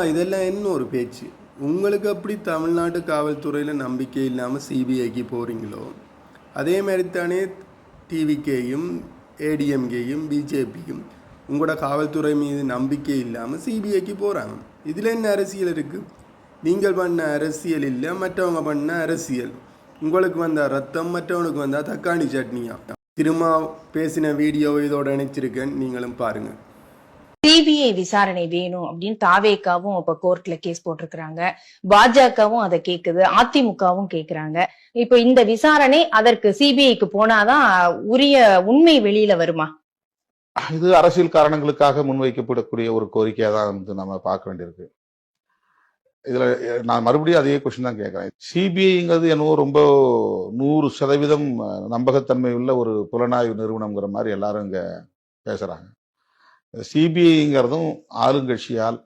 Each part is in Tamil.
இதெல்லாம் என்ன ஒரு பேச்சு. உங்களுக்கு எப்படி தமிழ்நாட்டு காவல்துறையில் நம்பிக்கை இல்லாமல் சிபிஐக்கு போகிறீங்களோ அதே மாதிரி தானே டிவிகேயும் ஏடிஎம்கேயும் பிஜேபியும் உங்களோட காவல்துறை மீது நம்பிக்கை இல்லாமல் சிபிஐக்கு போகிறாங்க இதில் என்ன அரசியல் இருக்குது நீங்கள் பண்ண அரசியல் இல்லை மற்றவங்க பண்ண அரசியல். உங்களுக்கு வந்தால் ரத்தம் மற்றவனுக்கு வந்தால் தக்காளி சட்னியா? திரும்ப பேசின வீடியோ இதோட இணைச்சிருக்கேன். நீங்களும் பாருங்கள் சிபிஐ விசாரணை வேணும் அப்படின்னு தாவேக்காவும் இப்ப கோர்ட்ல கேஸ் போட்டிருக்கிறாங்க. பாஜகவும் அதை கேக்குது அதிமுகவும் கேக்குறாங்க. இப்ப இந்த விசாரணை அதற்கு சிபிஐக்கு போனாதான் உரிய உண்மை வெளியில வருமா? இது அரசியல் காரணங்களுக்காக முன்வைக்கப்படக்கூடிய ஒரு கோரிக்கையா தான் வந்து நம்ம பார்க்க வேண்டியிருக்கு. இதுல நான் மறுபடியும் அதே கொஸ்டின் தான் கேட்கறேன். சிபிஐங்கிறது என்னவோ ரொம்ப நூறு சதவீதம் நம்பகத்தன்மை உள்ள ஒரு புலனாய்வு நிறுவனம்ங்கிற மாதிரி எல்லாரும் இங்க பேசுறாங்க. சிபிஐங்கிறதும் ஆளுங்கட்சியால்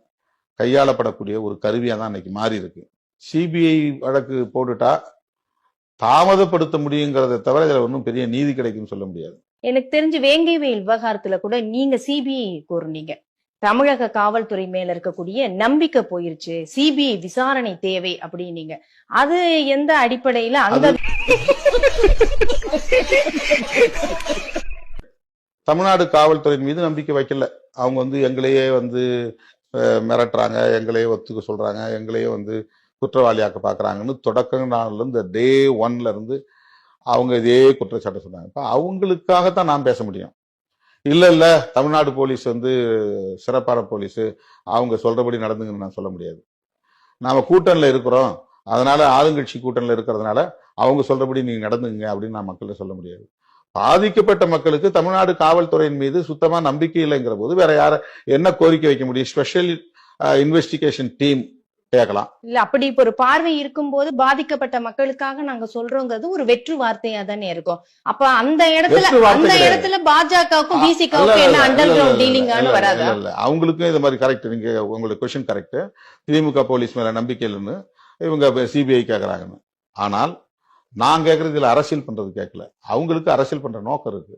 கையாளப்படக்கூடிய ஒரு கருவியா தான் இன்னைக்கு மாறி இருக்கு. சிபிஐ வழக்கு போட்டுட்டா தாமதப்படுத்த முடியுங்கிறத தவிர இதுல ஒன்றும் பெரிய நீதி கிடைக்கும்னு சொல்ல முடியாது. எனக்கு தெரிஞ்சு வேங்கை வயல் விவகாரத்துல கூட நீங்க சிபிஐ கூறுனீங்க தமிழக காவல்துறை மேல இருக்கக்கூடிய நம்பிக்கை போயிருச்சு. சிபிஐ விசாரணை தேவை அப்படின்னீங்க. அது எந்த அடிப்படையில அந்த தமிழ்நாடு காவல்துறையின் மீது நம்பிக்கை வைக்கல. அவங்க வந்து எங்களையே வந்து மிரட்டுறாங்க எங்களையே ஒத்துக்க சொல்கிறாங்க எங்களையே வந்து குற்றவாளியாக்க பார்க்குறாங்கன்னு தொடக்க நாள்லேருந்து டே ஒன்லேருந்து அவங்க இதே குற்றச்சாட்டை சொன்னாங்க. இப்ப அவங்களுக்காகத்தான் நான் பேச முடியும். இல்லை இல்லை தமிழ்நாடு போலீஸ் வந்து சிறப்பான போலீஸு. அவங்க சொல்கிறபடி நடந்துங்கன்னு நான் சொல்ல முடியாது. நாம் கூட்டணில் இருக்கிறோம். அதனால் ஆளுங்கட்சி கூட்டணியில் இருக்கிறதுனால அவங்க சொல்கிறபடி நீங்கள் நடந்துங்க அப்படின்னு நான் மக்கள்கிட்ட சொல்ல முடியாது. பாதிக்கப்பட்ட மக்களுக்கு தமிழ்நாடு காவல்துறையின் மீது சுத்தமா நம்பிக்கை இல்லைங்கிற போது வேற யார என்ன கோரிக்கை வைக்க முடியும்? ஸ்பெஷல் இன்வெஸ்டிகேஷன் டீம் கேட்கலாம். இல்ல அப்படி இப்ப ஒரு பார்வை இருக்கும்போது பாதிக்கப்பட்ட மக்களுக்காக நாங்க சொல்றோங்கிறது ஒரு வெற்று வார்த்தையா தானே இருக்கும். அப்ப அந்த இடத்துல அந்த. இடத்துல பாஜகவுக்கும் பிசிகாவுக்கும் என்ன அண்டர் கிரவுண்ட் டீலிங்கானு வராதா? இல்ல, இல்ல. அவங்களுக்கும் இது மாதிரி கரெக்ட் நீங்க உங்களுக்கு கொஸ்டின் கரெக்ட் திமுக போலீஸ் மேல நம்பிக்கை இல்லைன்னு இவங்க சிபிஐ கேக்குறாங்கன்னு. ஆனால் நான் கேட்கறது இதுல அரசியல் பண்றது கேட்கல அவங்களுக்கு அரசியல் பண்ற நோக்கம் இருக்கு.